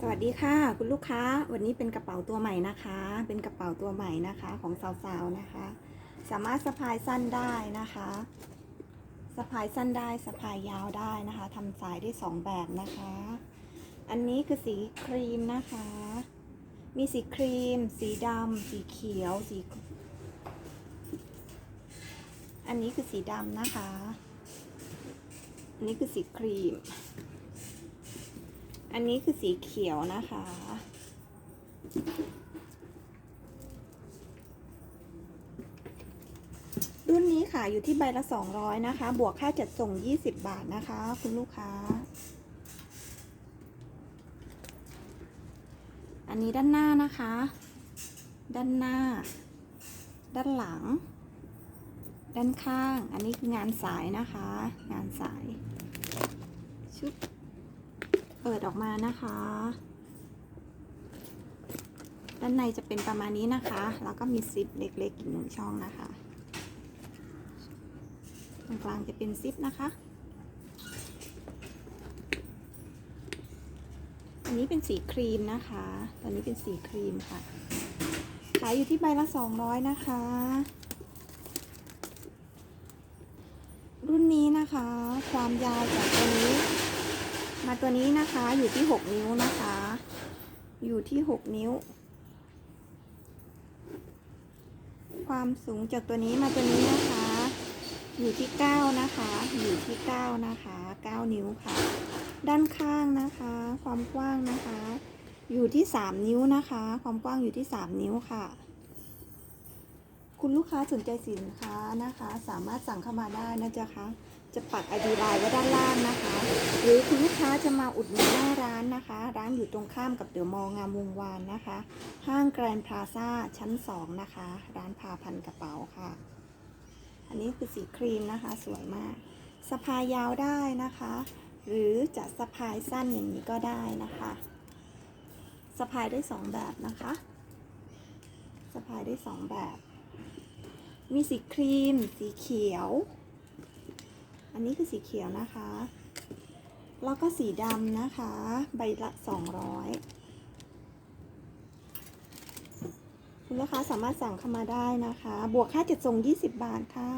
สวัสดีค่ะ คุณลูกค้า วันนี้เป็นกระเป๋าตัวใหม่นะคะ เป็นกระเป๋าตัวใหม่นะคะของสาวๆนะคะ สามารถสะพายสั้นได้นะคะสะพายสั้นได้สะพายยาวได้นะคะทำสายได้สองแบบนะคะ อันนี้คือสีครีมนะคะ มีสีครีม สีดำสีเขียว สี อันนี้คือสีดำนะคะ อันนี้คือสีครีม อันนี้คือสีเขียวนะคะ รุ่นนี้ค่ะอยู่ที่ใบละ 200 นะคะ บวกค่าจัดส่ง 20 บาทนะคะ คุณลูกค้า อันนี้ด้านหน้านะคะ ด้านหน้า ด้านหลัง ด้านข้าง อันนี้คืองานสายนะคะ งานสาย ชุด เปิดออกมานะคะ ด้านในจะเป็นประมาณนี้นะคะ แล้วก็มีซิปเล็กๆอีกหนึ่งช่องนะคะ ตรงกลางจะเป็นซิปนะคะ อันนี้เป็นสีครีมนะคะ ตัวนี้เป็นสีครีมค่ะ ขายอยู่ที่ใบละ200นะคะ รุ่นนี้นะคะ ความยาวจากตัวนี้ มาตัวนี้นะคะอยู่ที่6นิ้วนะคะ อยู่ที่6นิ้ว ความสูงจากตัวนี้มาตัวนี้นะคะ อยู่ที่9นะคะ อยู่ที่9นะคะ9นิ้วค่ะ ด้านข้างนะคะ ความกว้างนะคะ อยู่ที่3นิ้วนะคะ ความกว้างอยู่ที่3นิ้วค่ะ คุณลูกค้าสนใจสินค้านะคะ สามารถสั่งเข้ามาได้นะจ๊ะคะจะปักไอดีไลน์ไว้ด้านล่างนะคะ หรือคุณลูกค้าจะมาอุดหนุนหน้าร้านนะคะ ร้านอยู่ตรงข้ามกับเดอะมอลล์งามวงวานนะคะ ห้างแกรนด์พลาซ่าชั้น 2 นะคะ ร้านพาพันกระเป๋าค่ะ อันนี้คือสีครีมนะคะ สวยมากสะพายยาวได้นะคะ หรือจะสะพายสั้นอย่างนี้ก็ได้นะคะสะพายได้สองแบบนะคะสะพายได้สองแบบ มีสีครีม สีเขียว อันนี้คือสีเขียวนะคะ แล้วก็สีดำนะคะ ใบละ 200 คุณลูกค้าสามารถสั่งเข้ามาได้นะคะ บวกค่าจัดส่ง 20 บาทค่ะ